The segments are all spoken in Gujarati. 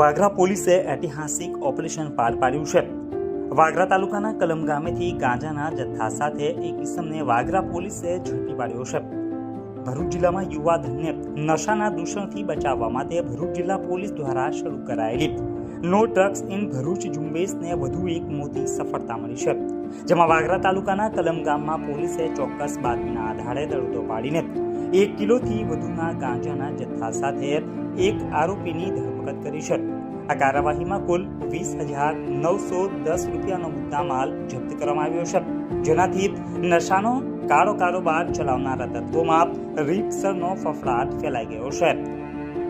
વાગરા પોલીસે ઐતિહાસિક ઓપરેશન પાર પાડ્યું છે. વાગરા તાલુકાના કલમ ગામેથી ગાંજાના જથ્થા સાથે એક ઇસમને વાગરા પોલીસે ઝડપી પાડ્યો છે. ભરૂચ જિલ્લામાં યુવા ધનને નશાના દૂષણથી બચાવવા માટે ભરૂચ જિલ્લા પોલીસ દ્વારા શરૂ કરાયેલી નો ડ્રગ્સ ઇન ભરૂચ ઝુંબેશને વધુ એક મોટી સફળતા મળી છે. જેમાં વાગરા તાલુકાના કલમ ગામમાં પોલીસે ચોક્કસ બાતમીના આધારે દરોડો પાડીને એક કિલોથી વધુના ગાંજાના જથ્થા સાથે એક આરોપીની ધરપકડ કરી છે. આ કાર્યવાહીમાં કુલ વીસ હજાર નવસો દસ રૂપિયાનો મુદ્દામાલ જપ્ત કરવામાં આવ્યો છે. જેનાથી નશાનો કાળો કારોબાર ચલાવનારા તત્વોમાં રીતસરનો ફફડાટ ફેલાઈ ગયો છે.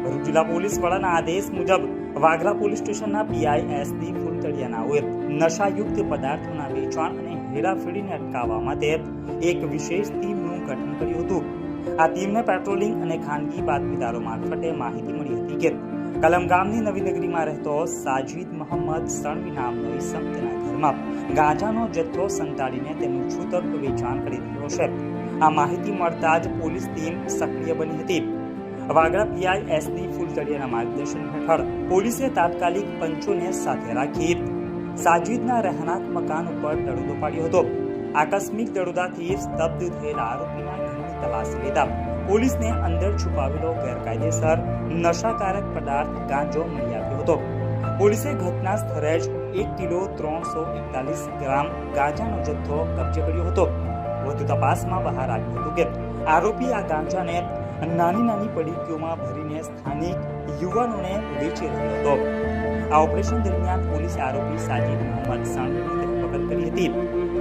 ભરૂચ જિલ્લા પોલીસ વડાના આદેશ મુજબ વાગરા પોલીસ સ્ટેશનના પીઆઈ એસડી ફૂલતળિયાનાઓએ નશાયુક્ત પદાર્થોના વેચાણ અને હેરાફેરીને અટકાવવા માટે એક વિશેષ ટીમનું ગઠન કર્યું હતું. આ ટીમને પેટ્રોલિંગ અને ખાનગી બાતમીદારો મારફતે માહિતી મળી હતી કે કલમ ગામની નવી નગરીમાં રહેતો સાજિદ મોહમ્મદ સણવી નામનો તેના ઘરમાં ગાંજાનો જથ્થો સંતાડીને તેનું છૂતક વેચાણ કરી રહ્યો છે. આ માહિતી મળતા જ પોલીસ ટીમ સક્રિય બની હતી. વાગડા પીઆઈ એસડી ફૂલતળિયાના માર્ગદર્શન હેઠળ પોલીસે તાત્કાલિક પંચોને સાથે રાખી સાજિદના રહેણાંક મકાન ઉપર દરોડો પાડ્યો હતો. આકસ્મિક દરોડાથી સ્તબ્ધ થયેલા આરોપીના ઘરની લીધા. પોલીસને અંદર છુપાવેલો ગેરકાયદેસર નશાકારક પદાર્થ ગાંજો મળી આવ્યો હતો. પોલીસે ઘટના સ્થળે જ એક કિલો ત્રણસો એકતાલીસ ગ્રામ ગાંજાનો જથ્થો કબજે કર્યો હતો. વધુ તપાસમાં બહાર આવ્યું હતું કે આરોપી આ ગાંજાને નાની નાની પડીકીઓમાં ભરીને સ્થાનિક યુવાનોને વેચી રહ્યો હતો. આ ઓપરેશન દરમિયાન પોલીસે આરોપી સાજીદ મોહમ્મદ સાણવીની ધરપકડ કરી હતી.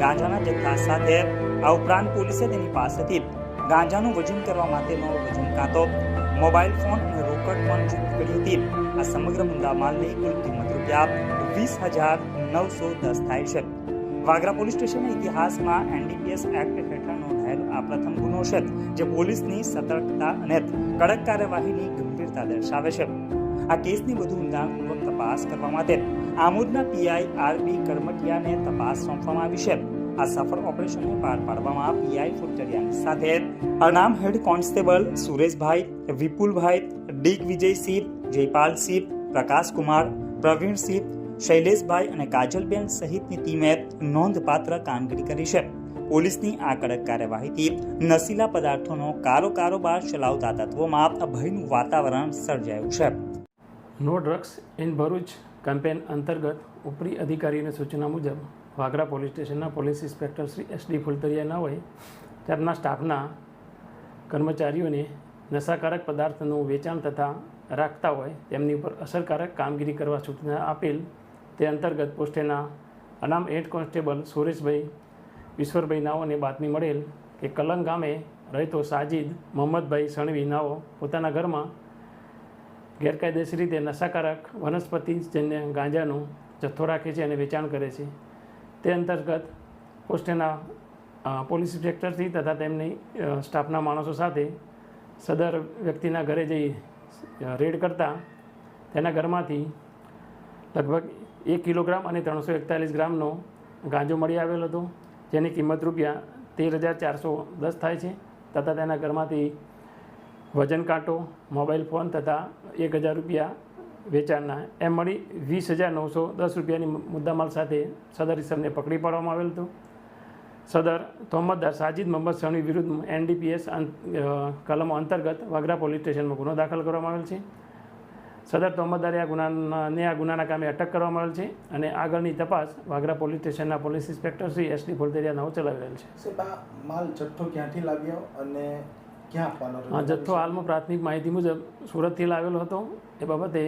ગાંજાના જથ્થા સાથે આ ઉપરાંત પોલીસે તેની પાસેથી ગાંજાનું વજન કરવા માટેનો વજન કાંતો. મોબાઈલ ફોન અને રોકડ પણ જપ્ત કરી હતી. આ સમગ્ર મુદ્દામાલની કુલ કિંમત રૂપિયા વીસ હજાર નવસો દસ થાય છે. વાગરા પોલીસ સ્ટેશનના ઇતિહાસમાં એનડીપીએસ એક્ટ હેઠળ નોંધાયેલ આ પ્રથમ ગુનો છે, જે પોલીસની સતર્કતા અને કડક કાર્યવાહીની ગંભીરતા દર્શાવે છે. આ કેસની વધુ ઊંડાણપૂર્વક તપાસ કરવા માટે આમોદના પીઆઈ આરબી કરમટિયાને તપાસ સોંપવામાં આવી છે. આ સફળ ઓપરેશનને પાર પાડવામાં પીઆઈ ફૂટરિયાની સાથે. અનામ હેડ કોન્સ્ટેબલ સુરેશભાઈ, વિપુલભાઈ, ડીક વિજયસિંહ, જયપાલસિંહ, પ્રકાશકુમાર, પ્રવીણસિંહ, શૈલેષભાઈ અને કાજલબેન સહિતની ટીમે નોંધપાત્ર કામગીરી કરી છે. પોલીસની આ કડક કાર્યવાહીથી નશીલા પદાર્થોનો કારો કારોબાર ચલાવતા તત્વોમાં ભયનું વાતાવરણ સર્જાયું છે. No drugs, in Bharuch, campaign અંતર્ગત ઉપરી અધિકારીની સૂચના મુજબ વાગરા પોલીસ સ્ટેશનના police inspector Shri S D ફુલતરિયાના હોય, તેમના સ્ટાફના કર્મચારીઓને નશાકારક પદાર્થનું વેચાણ તથા રાખતા હોય, તેમની ઉપર અસરકારક કામગીરી કરવા સૂચના આપેલ તે અંતર્ગત પોસ્ટેના અનામ હેડ કોન્સ્ટેબલ સુરેશભાઈ ઈશ્વરભાઈ નાઓને બાતમી મળેલ કે કલંગ ગામે રહેતો સાજીદ મોહમ્મદભાઈ સણવી નાઓ પોતાના ઘરમાં ગેરકાયદેસર રીતે નશાકારક વનસ્પતિજન્ય ગાંજાનો જથ્થો રાખે છે અને વેચાણ કરે છે. તે અંતર્ગત પોસ્ટેના પોલીસ ઇન્સ્પેક્ટરથી તથા તેમની સ્ટાફના માણસો સાથે સદર વ્યક્તિના ઘરે જઈ રેડ કરતા તેના ઘરમાંથી લગભગ એક કિલોગ્રામ અને ત્રણસો એકતાલીસ ગ્રામનો ગાંજો મળી આવેલો હતો, જેની કિંમત રૂપિયા તેર હજાર ચારસો દસ થાય છે, તથા તેના ઘરમાંથી વજન કાંટો, મોબાઈલ ફોન તથા એક હજાર રૂપિયા વેચાણના. એમ મળી વીસ હજાર નવસો દસ રૂપિયાની મુદ્દામાલ સાથે સદર ઇસમને પકડી પાડવામાં આવેલ હતું. સદર તોહમતદાર સાજિદ મોહમ્મદ સણી વિરુદ્ધ એનડીપીએસ કલમો અંતર્ગત વાગરા પોલીસ સ્ટેશનમાં ગુનો દાખલ કરવામાં આવેલ છે. સદર તોહમતદારે આ ગુનાને આ ગુનાના કામે અટક કરવામાં આવેલ છે અને આગળની તપાસ વાગરા પોલીસ સ્ટેશનના police inspector Shri S D Fultariya નવ ચલાવી રહેલ છે માલ જથ્થો ક્યાંથી લાવ્યો અને ક્યાં આપવાનો જથ્થો હાલમાં પ્રાથમિક માહિતી મુજબ સુરતથી લાવેલો હતો. એ બાબતે